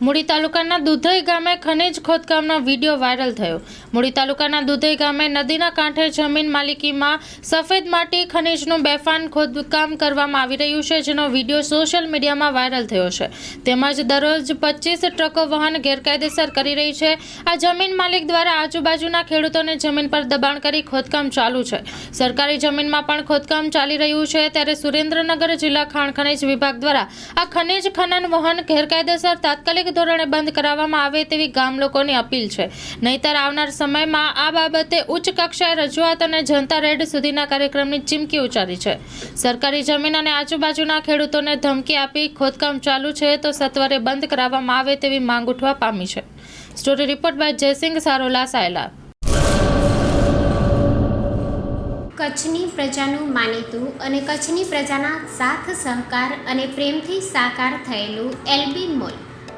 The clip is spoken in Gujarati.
મૂડી તાલુકાના દુધઈ ગામે ખનિજ ખોદકામનો વીડિયો વાયરલ થયો. મૂડી તાલુકાના દુધઈ ગામે નદીના કાંઠે જમીન માલિકીમાં સફેદ માટી ખનિજનું બેફાન ખોદકામ કરવામાં આવી રહ્યું છે, જેનો વીડિયો સોશિયલ મીડિયામાં વાયરલ થયો છે. તેમજ દરરોજ પચીસ ટ્રકો વાહન ગેરકાયદેસર કરી રહી છે. આ જમીન માલિક દ્વારા આજુબાજુના ખેડૂતોને જમીન પર દબાણ કરી ખોદકામ ચાલુ છે. સરકારી જમીનમાં પણ ખોદકામ ચાલી રહ્યું છે. ત્યારે સુરેન્દ્રનગર જિલ્લા ખાણ ખનિજ વિભાગ દ્વારા આ ખનિજ ખનન વહન ગેરકાયદેસર તાત્કાલિક ધોરણે બંધ કરાવવામાં આવે તેવી ગામ લોકોની અપીલ છે. નહીતર આવનાર સમયમાં આ બાબતે ઉચ્ચ કક્ષાએ રજૂઆત અને જનતા રેડ સુધીના કાર્યક્રમની ચીમકી ઉચ્ચારી છે. સરકારી જમીન અને આજુબાજુના ખેડૂતોને ધમકી આપી ખોદકામ ચાલુ છે તો સત્વરે બંધ કરાવવામાં આવે તેવી માંગ ઉઠવા પામી છે. Story report by Jaysinh Sarola, Sayla. કચ્છની પ્રજાનું માનીતું અને કચ્છની પ્રજાના સાથ સહકાર અને પ્રેમથી સાકાર થયેલું એલબી મોલ.